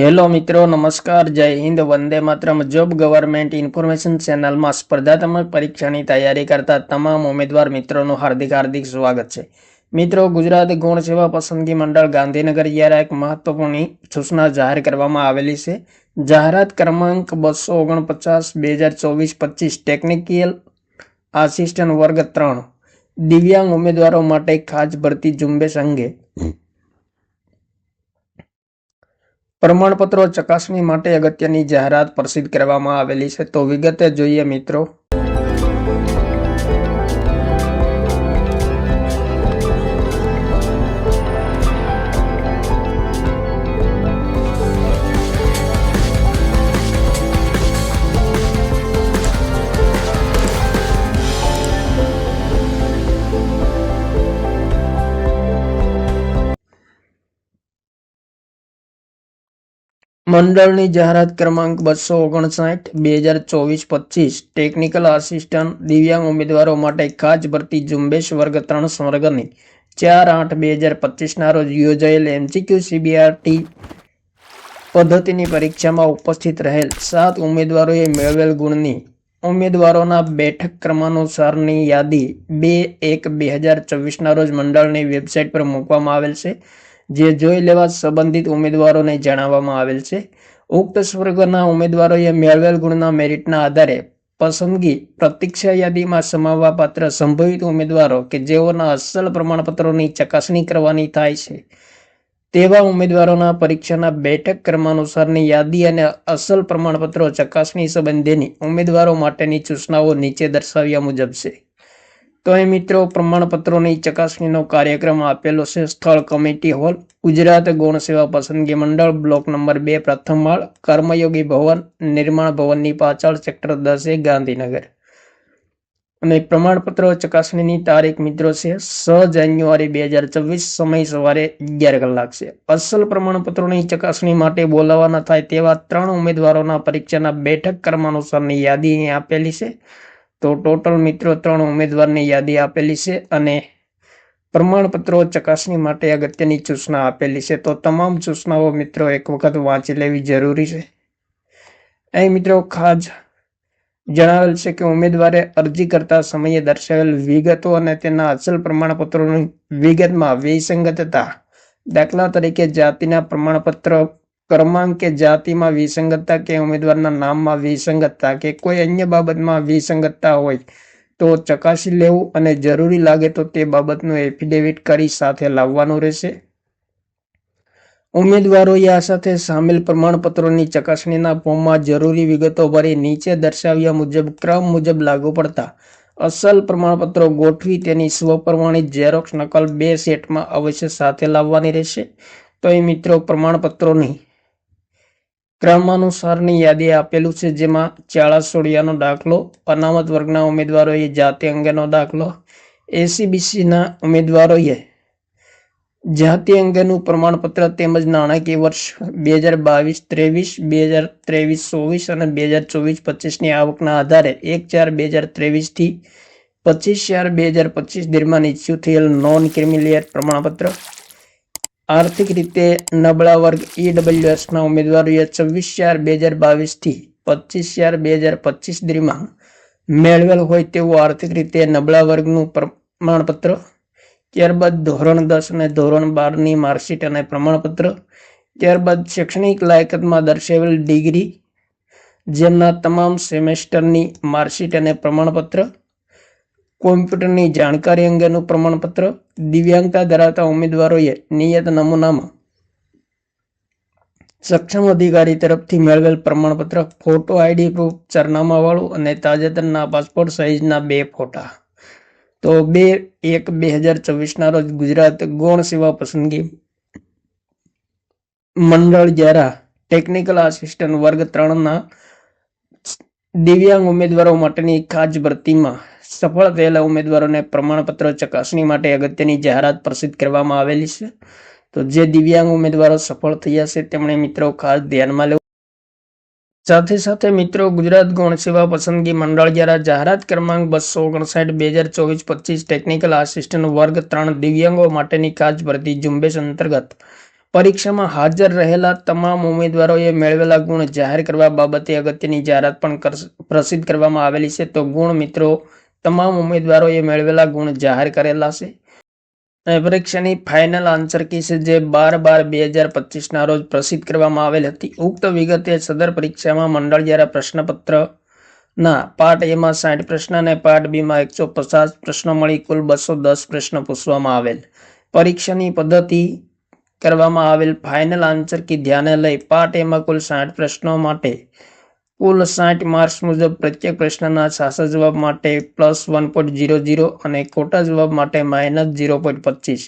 Hello મિત્રો, નમસ્કાર, જય હિન્દ, વંદે માત્રમ. જોબ ગવર્મેન્ટ ઇન્ફોર્મેશન ચેનલમાં સ્પર્ધાત્મક પરીક્ષાની તૈયારી કરતા તમામ ઉમેદવાર મિત્રોનું હાર્દિક હાર્દિક સ્વાગત છે. મિત્રો, ગુજરાત ગુણ સેવા પસંદગી મંડળ ગાંધીનગર દ્વારા એક મહત્વપૂર્ણ સૂચના જાહેર કરવામાં આવેલી છે. જાહેરાત ક્રમાંક બસો ઓગણપચાસ, બે હજાર ચોવીસ, પચીસ, ટેકનિકલ આસિસ્ટન્ટ વર્ગ ત્રણ. દિવ્યાંગ ઉમેદવારો માટે ખાસ ભરતી ઝુંબેશ અંગે પ્રમાણપત્રો ચકાસણી માટે અગત્યની જાહેરાત પ્રસિદ્ધ કરવામાં આવેલી છે. તો વિગતે જોઈએ મિત્રો. મંડળની જાહેરાત ક્રમાંક બસો ઓગણસાઠ, બે હજાર ચોવીસ, પચીસ. ટેકનિકલ આસિસ્ટન્ટ દિવ્યાંગ ઉમેદવારો માટે ખાસ ભરતી ઝુંબેશ વર્ગ ત્રણ સ્વર્ગની. ચાર આઠ, બે હજાર પચીસના રોજ યોજાયેલ એમસીક્યુ સીબીઆરટી પદ્ધતિની પરીક્ષામાં ઉપસ્થિત રહેલ સાત ઉમેદવારોએ મેળવેલ ગુણની. ઉમેદવારોના બેઠક ક્રમાનુસારની યાદી બે એક, બે હજાર ચોવીસના રોજ મંડળની વેબસાઇટ પર મૂકવામાં આવેલ છે. જે જોઈ લેવા સંબંધિત ઉમેદવારોને જણાવવામાં આવેલ છે. ઉક્ત સ્વર્ગના ઉમેદવારોએ મેળવેલ ગુણના મેરિટના આધારે પસંદગી પ્રતીક્ષા યાદીમાં સમાવવા પાત્ર સંભવિત ઉમેદવારો કે જેઓના અસલ પ્રમાણપત્રોની ચકાસણી કરવાની થાય છે. તેવા ઉમેદવારોના પરીક્ષાના બેઠક ક્રમાનુસારની યાદી અને અસલ પ્રમાણપત્રો ચકાસણી સંબંધીની ઉમેદવારો માટેની સૂચનાઓ નીચે દર્શાવ્યા મુજબ છે. તો એ મિત્રો, પ્રમાણપત્રોની ચકાસણીનો કાર્યક્રમ આપેલો છે સ્થળ કમિટી હોલ, ગુજરાત ગૌણ સેવા પસંદગી મંડળ, બ્લોક નંબર બે, પ્રથમ માળ કર્મયોગી ભવન, નિર્માણ ભવનની પાછળ, સેક્ટર દસે ગાંધીનગર. અને પ્રમાણપત્રો ચકાસણીની તારીખ મિત્રો છે છ જાન્યુઆરી બે હજાર ચોવીસ સમય સવારે અગિયાર કલાક છે. અસલ પ્રમાણપત્રોની ચકાસણી માટે બોલાવવાના થાય તેવા ત્રણ ઉમેદવારોના પરીક્ષાના બેઠક ક્રમાનુસારની યાદી આપેલી છે. તો ટોટલ મિત્રો ત્રણ ઉમેદવારની યાદી આપેલી છે અને પ્રમાણપત્રો ચકાસણી માટે અગત્યની સૂચના આપેલી છે. તો તમામ સૂચનાઓ મિત્રો એક વખત વાંચી લેવી જરૂરી છે. અહીં મિત્રો ખાસ જણાવેલ છે કે ઉમેદવારે અરજી કરતા સમયે દર્શાવેલ વિગતો અને તેના અસલ પ્રમાણપત્રોની વિગતમાં વિસંગતતા દાખલા તરીકે જાતિના પ્રમાણપત્ર ક્રમાંક કે જાતિમાં વિસંગતતા કે ઉમેદવારના નામમાં વિસંગતતા કે કોઈ અન્ય બાબતમાં વિસંગતતા હોય તો ચકાસી લેવું અને જરૂરી લાગે તો તે બાબતનું એફિડેવિટ કરી સાથે લાવવાનું રહેશે. ઉમેદવારોએ આ સાથે સામેલ પ્રમાણપત્રોની ચકાસણીના ફોર્મમાં જરૂરી વિગતો ભરી નીચે દર્શાવ્યા મુજબ ક્રમ મુજબ લાગુ પડતા અસલ પ્રમાણપત્રો ગોઠવી તેની સ્વપ્રમાણિત ઝેરોક્ષ નકલ બે સેટમાં અવશ્ય સાથે લાવવાની રહેશે. તો એ મિત્રો, પ્રમાણપત્રોની ક્રમાનુસારની યાદી આપેલું છે, જેમાં ચાળા સોડિયાનો દાખલો, અનામત વર્ગના ઉમેદવારોએ જાતિ અંગેનો દાખલો એસીબીસીના ઉમેદવારોએ જાતિ અંગેનું પ્રમાણપત્ર તેમજ નાણાકીય વર્ષ બે હજાર બાવીસ, ત્રેવીસ, બે હજાર ત્રેવીસ, ચોવીસ અને બે હજાર ચોવીસ, પચીસની આવકના આધારે એક ચાર, બે હજાર ત્રેવીસથી પચીસ ચાર, બે હજાર પચીસ દરમિયાન ઇસ્યુ થયેલ નોન ક્રિમિલિયર પ્રમાણપત્ર આર્થિક રીતે નબળા વર્ગ ઈડબ્લ્યુએસના ઉમેદવારોએ છવ્વીસ ચાર બે હજાર બાવીસથી પચીસ ચાર બે હજાર પચીસ દરમિયાન મેળવેલ હોય તેવું આર્થિક રીતે નબળા વર્ગનું પ્રમાણપત્ર, ત્યારબાદ ધોરણ દસ અને ધોરણ બારની માર્કશીટ અને પ્રમાણપત્ર, ત્યારબાદ શૈક્ષણિક લાયકાતમાં દર્શાવેલ ડિગ્રી, જેમના તમામ સેમેસ્ટરની માર્કશીટ અને પ્રમાણપત્ર કોમ્પ્યુટરની જાણકારી અંગેનું પ્રમાણપત્ર દિવ્યાંગતા ધરાવતા ઉમેદવારોએ નિયત નમૂનામાં સક્ષમ અધિકારી તરફથી મેળવેલ પ્રમાણપત્ર, ફોટો આઈડી પ્રૂફ સરનામાવાળું અને તાજેતરના પાસપોર્ટ સાઇઝના બે ફોટા. તો બે એક બે હજાર ચોવીસના રોજ ગુજરાત ગૌણ સેવા પસંદગી મંડળ દ્વારા ટેકનિકલ આસિસ્ટન્ટ વર્ગ ત્રણના દિવ્યાંગ ઉમેદવારો માટેની ખાસ ભરતીમાં સફળ થયેલા ઉમેદવારોને પ્રમાણપત્ર ચકાસણી માટે અગત્યની જાહેરાત પ્રસિદ્ધ કરવામાં આવેલી છે. તો જે દિવ્યાંગ ઉમેદવારો સફળ થયા છે, તેમણે મિત્રો ખાસ ધ્યાનમાં લેવું. સાથે સાથે મિત્રો, ગુજરાત ગૌણ સેવા પસંદગી મંડળ દ્વારા જાહેરાત ક્રમાંક બસો ઓગણસાઠ, બે હજાર ચોવીસ, પચીસ ટેકનિકલ આસિસ્ટન્ટ વર્ગ ત્રણ દિવ્યાંગો માટેની ખાસ ભરતી ઝુંબેશ અંતર્ગત પરીક્ષામાં હાજર રહેલા તમામ ઉમેદવારોએ મેળવેલા ગુણ જાહેર કરવા બાબતે અગત્યની જાહેરાત પણ પ્રસિદ્ધ કરવામાં આવેલી છે. તો ગુણ મિત્રો તમામ ઉમેદવારોએ મેળવેલા ગુણ જાહેર કરેલા છે. પરીક્ષાની ફાઇનલ આન્સર કી છે જે બાર બાર બે હજાર પચીસના રોજ પ્રસિદ્ધ કરવામાં આવેલ હતી. ઉક્ત વિગતે સદર પરીક્ષામાં મંડળ દ્વારા પ્રશ્નપત્ર ના પાર્ટ એમાં સાઠ પ્રશ્ન અને પાર્ટ બીમાં એકસો પચાસ પ્રશ્નો મળી. કુલ બસો દસ પ્રશ્ન પૂછવામાં આવેલ. પરીક્ષાની પદ્ધતિ કરવામાં આવેલ ફાઇનલ આન્સર કી ધ્યાને લઈ પાર્ટ એમાં કુલ સાઠ પ્રશ્નો માટે કુલ સાઠ માર્ક્સ મુજબ પ્રત્યેક પ્રશ્નના સાચા જવાબ માટે plus one point zero zero અને ખોટા જવાબ માટે માઇનસ ઝીરો પોઈન્ટ પચીસ.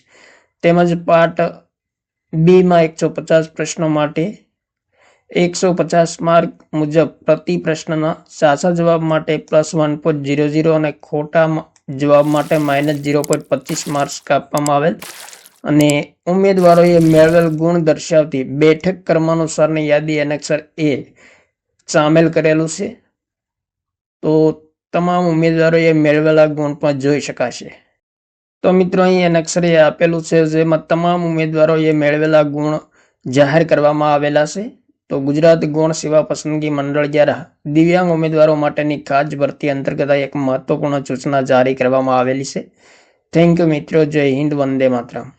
તેમજ પાર્ટ બીમાં એકસો પચાસ પ્રશ્નો માટે એકસો પચાસ માર્ક મુજબ પ્રતિ પ્રશ્નના સાચા જવાબ માટે plus one point zero zero અને ખોટા જવાબ માટે માઇનસ ઝીરો પોઈન્ટ પચીસ માર્ક્સ કાપવામાં આવેલ. અને ઉમેદવારોએ મેળવેલ ગુણ દર્શાવતી બેઠક ક્રમાનુસારની યાદી એનેક્સર એ સામેલ કરેલું છે, તો તમામ ઉમેદવારોએ મેળવેલા ગુણ પણ જોઈ શકાશે. તો મિત્રો, અહીં નક્ષરે આપેલું છે, જેમાં તમામ ઉમેદવારોએ મેળવેલા ગુણ જાહેર કરવામાં આવેલા છે. તો ગુજરાત ગુણ સેવા પસંદગી મંડળ દ્વારા દિવ્યાંગ ઉમેદવારો માટેની ખાસ ભરતી અંતર્ગત એક મહત્વપૂર્ણ સૂચના જારી કરવામાં આવેલી છે. થેન્ક યુ મિત્રો, જય હિન્દ, વંદે માતરમ.